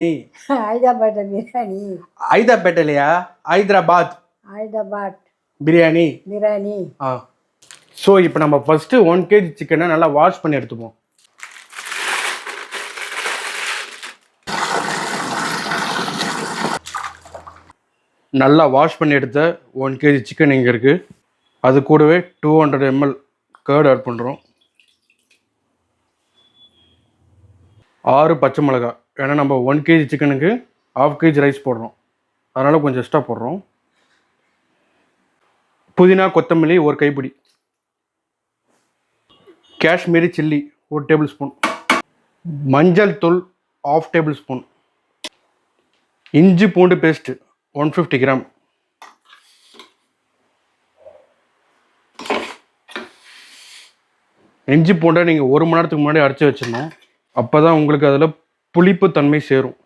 ஹைதராபாத் பிரியாணி. ஹைதராபாத் இல்லையா ஹைதராபாத். ஹைதராபாத். பிரியாணி. பிரியாணி. ஆ. ஸோ இப்போ நம்ம ஃபஸ்ட்டு ஒன் கேஜி சிக்கனை நல்லா வாஷ் பண்ணி எடுத்துப்போம். நல்லா வாஷ் பண்ணி எடுத்த ஒன் கேஜி சிக்கன் இங்கே இருக்குது அது கூடவே two hundred ml curd add பண்ணுறோம் ஆறு பச்சை மிளகாய். ஏன்னா நம்ம ஒன் கேஜி சிக்கனுக்கு ஹாஃப் கேஜி ரைஸ் போடுறோம். அதனால் கொஞ்சம் எக்ஸ்ட்ரா போடுறோம். புதினா கொத்தமல்லி ஒரு கைப்பிடி. காஷ்மீரி சில்லி ஒரு டேபிள் ஸ்பூன் மஞ்சள் தூள் ஆஃப் டேபிள் ஸ்பூன் இஞ்சி பூண்டு பேஸ்ட்டு ஒன் ஃபிஃப்டி கிராம் இஞ்சி பூண்டை நீங்கள் ஒரு மணி நேரத்துக்கு முன்னாடி அரைச்சி வச்சிடணும். அப்போ தான் உங்களுக்கு அதில் புளிப்பு தன்மை சேரும்.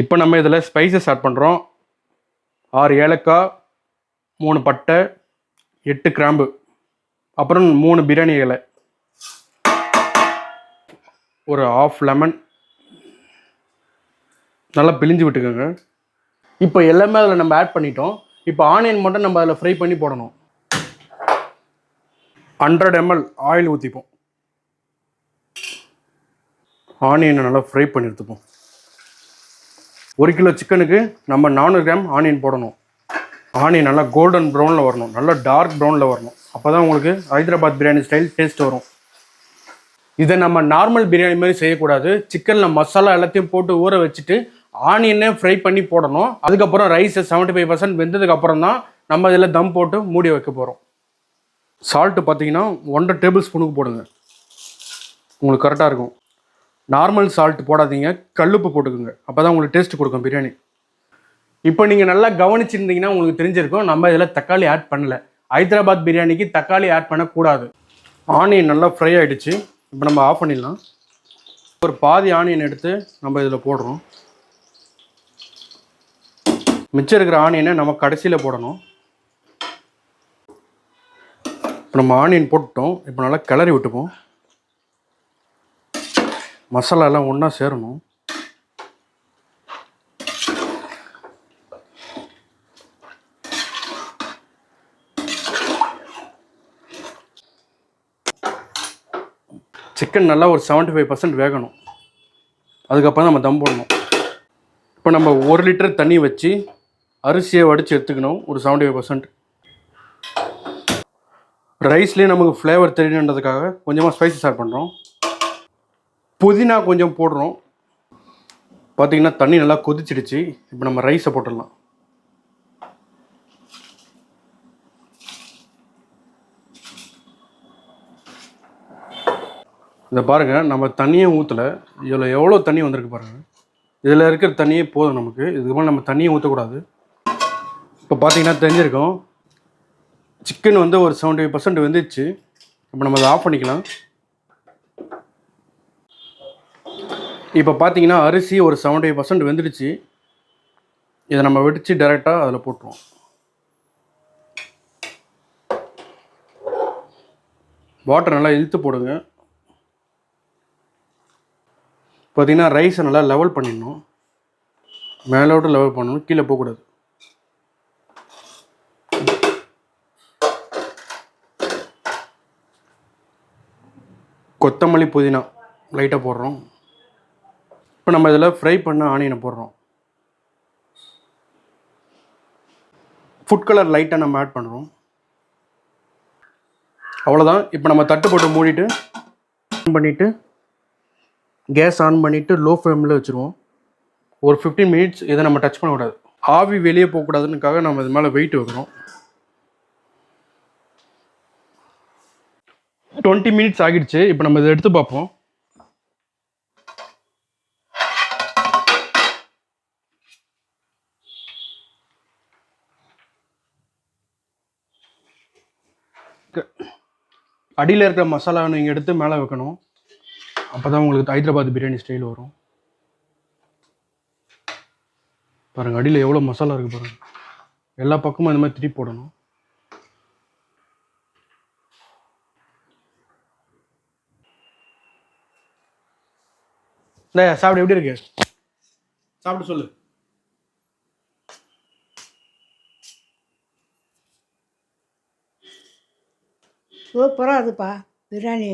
இப்போ நம்ம இதில் ஸ்பைசஸ் ஆட் பண்ணுறோம் ஆறு ஏலக்காய் மூணு பட்டை எட்டு கிராம்பு. அப்புறம் மூணு பிரியாணி இலை. ஒரு ஆஃப் லெமன் நல்லா பிழிஞ்சு விட்டுக்கோங்க. இப்போ எல்லாமே அதில் நம்ம ஆட் பண்ணிட்டோம். இப்போ ஆனியன் மட்டும் நம்ம அதில் ஃப்ரை பண்ணி போடணும். ஹண்ட்ரட் எம்எல் ஆயில் ஊற்றிப்போம் ஆனியனை நல்லா ஃப்ரை பண்ணி எடுத்துப்போம். ஒரு கிலோ சிக்கனுக்கு நம்ம நானூறு கிராம் ஆனியன் போடணும். ஆனியன் நல்லா கோல்டன் ப்ரௌனில் வரணும். நல்லா டார்க் ப்ரௌனில் வரணும். அப்போ தான் உங்களுக்கு ஹைதராபாத் பிரியாணி ஸ்டைல் டேஸ்ட் வரும். இதை நம்ம நார்மல் பிரியாணி மாதிரி செய்யக்கூடாது. சிக்கனில் மசாலா எல்லாத்தையும் போட்டு ஊற வச்சுட்டு ஆனியனே ஃப்ரை பண்ணி போடணும். அதுக்கப்புறம் ரைஸை செவன்ட்டி ஃபைவ் பர்சன்ட் வெந்ததுக்கப்புறம் தான் நம்ம இதில் தம் போட்டு மூடி வைக்க போகிறோம் சால்ட்டு பார்த்தீங்கன்னா ஒன்றரை டேபிள் ஸ்பூனுக்கு போடுங்க. உங்களுக்கு கரெக்டாக இருக்கும். நார்மல் சால்ட் போடாதீங்க கல்லுப்பு போட்டுக்கோங்க. அப்போ தான் உங்களுக்கு டேஸ்ட் கொடுக்கும் பிரியாணி. இப்போ நீங்கள் நல்லா கவனிச்சிருந்தீங்கன்னா உங்களுக்கு தெரிஞ்சிருக்கும் நம்ம இதில் தக்காளி ஆட் பண்ணல. ஹைதராபாத் பிரியாணிக்கு தக்காளி ஆட் பண்ணக்கூடாது. ஆனியன் நல்லா ஃப்ரை ஆகிடுச்சு இப்போ நம்ம ஆஃப் பண்ணிடலாம். ஒரு பாதி ஆனியன் எடுத்து நம்ம இதில் போடுறோம். மிச்சம் இருக்கிற ஆனியனை நம்ம கடைசியில் போடணும். இப்போ நம்ம ஆனியன் போட்டுட்டோம். இப்போ நல்லா கிளறி விட்டுப்போம். மசாலா எல்லாம் ஒன்றா சேரணும். சிக்கன் நல்லா ஒரு 75% ஃபைவ் பர்சன்ட் வேகணும். அதுக்கப்புறம் நம்ம தம் போடணும். இப்போ நம்ம ஒரு லிட்டர் தண்ணி வச்சு அரிசியை வடித்து எடுத்துக்கணும் ஒரு 75% ஃபைவ் பர்சன்ட் ரைஸ்லேயே நமக்கு ஃப்ளேவர் தெரியணுன்றதுக்காக கொஞ்சமாக ஸ்பைசஸ் ஆட் பண்ணுறோம் புதினா கொஞ்சம் போடுறோம். பார்த்தீங்கன்னா தண்ணி நல்லா கொதிச்சிடுச்சு. இப்போ நம்ம ரைஸை போட்டுடலாம். இதை பாருங்கள் நம்ம தண்ணியே ஊற்றலை இதில் எவ்வளோ தண்ணி வந்திருக்கு பாருங்கள் இதில் இருக்கிற தண்ணியே போதும் நமக்கு. இதுக்கு மேலே நம்ம தண்ணியை ஊற்றக்கூடாது இப்போ பார்த்தீங்கன்னா தெரிஞ்சிருக்கும். சிக்கன் வந்து ஒரு செவன்ட்டி பர்சன்ட் வெந்துச்சு இப்போ நம்ம அதை ஆஃப் பண்ணிக்கலாம். இப்போ பார்த்தீங்கன்னா அரிசி ஒரு 75% ஃபைவ் பர்சன்ட் வெந்துடுச்சு. இதை நம்ம வெடித்து டைரெக்டாக அதில் போட்டுருவோம். வாட்டர் நல்லா இழுத்து போடுங்க. பார்த்தீங்கன்னா ரைஸை நல்லா லெவல் பண்ணிடணும். மேலோட்டு லெவல் பண்ணணும் கீழே போகக்கூடாது. கொத்தமல்லி புதினா லைட்டாக போடுறோம். இப்போ நம்ம இதில் ஃப்ரை பண்ண ஆனியனை போடுறோம். ஃபுட் கலர் லைட்டாக நம்ம ஆட் பண்ணுறோம் அவ்வளோதான் இப்போ நம்ம தட்டு போட்டு மூடிட்டு ஆன் பண்ணிவிட்டு கேஸ் ஆன் பண்ணிவிட்டு லோ ஃப்ளேமில் வச்சுருவோம். ஒரு 15 மினிட்ஸ் இதை நம்ம டச் பண்ணக்கூடாது. ஆவி வெளியே போகக்கூடாதுன்னுக்காக நம்ம இது மேலே வெயிட் வைக்கிறோம். டுவெண்ட்டி மினிட்ஸ் ஆகிடுச்சு. இப்போ நம்ம இதை எடுத்து பார்ப்போம். அடியில் இருக்கிற மசாலா நீங்கள் எடுத்து மேலே வைக்கணும். அப்போ தான் உங்களுக்கு ஹைதராபாத் பிரியாணி ஸ்டைல் வரும். பாருங்கள் அடியில் எவ்வளோ மசாலா இருக்குது பாருங்கள் எல்லா பக்கமும் இந்த மாதிரி திருப்பி போடணும். இந்த சாப்பிட எப்படி இருக்கு? சாப்பிட்டு சொல்லு. சூப்பராக இருக்குப்பா பிரியாணி.